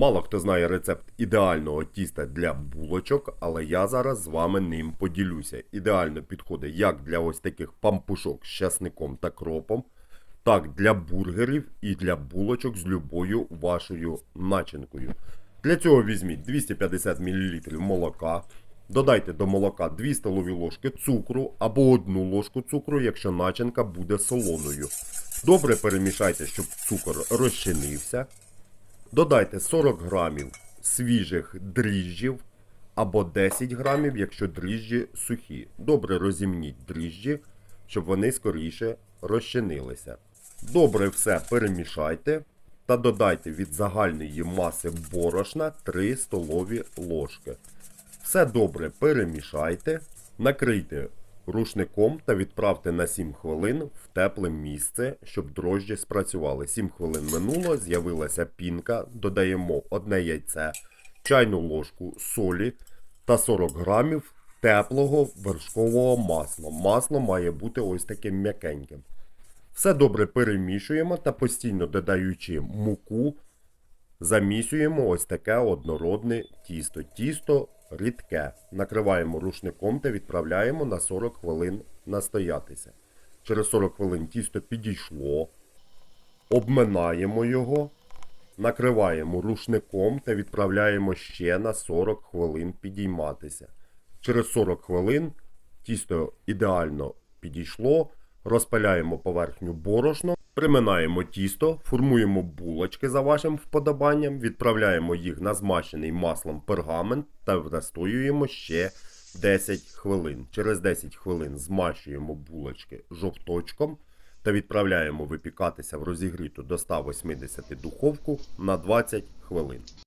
Мало хто знає рецепт ідеального тіста для булочок, але я зараз з вами ним поділюся. Ідеально підходить як для ось таких пампушок з часником та кропом, так для бургерів і для булочок з любою вашою начинкою. Для цього візьміть 250 мл молока. Додайте до молока 2 столові ложки цукру або 1 ложку цукру, якщо начинка буде солоною. Добре перемішайте, щоб цукор розчинився. Додайте 40 грамів свіжих дріжджів або 10 грамів, якщо дріжджі сухі. Добре розімніть дріжджі, щоб вони скоріше розчинилися. Добре все перемішайте та додайте від загальної маси борошна 3 столові ложки. Все добре перемішайте, накрийте рушником та відправте на 7 хвилин в тепле місце, щоб дрожджі спрацювали. 7 хвилин минуло, з'явилася пінка, додаємо одне яйце, чайну ложку солі та 40 грамів теплого вершкового масла. Масло має бути ось таким м'якеньким. Все добре перемішуємо та постійно додаючи муку, замісюємо ось таке однородне тісто. Тісто рідке. Накриваємо рушником та відправляємо на 40 хвилин настоятися. Через 40 хвилин тісто підійшло, обминаємо його, накриваємо рушником та відправляємо ще на 40 хвилин підійматися. Через 40 хвилин тісто ідеально підійшло, розпиляємо поверхню борошно, приминаємо тісто, формуємо булочки за вашим вподобанням, відправляємо їх на змащений маслом пергамент та настоюємо ще 10 хвилин. Через 10 хвилин змащуємо булочки жовточком та відправляємо випікатися в розігріту до 180 духовку на 20 хвилин.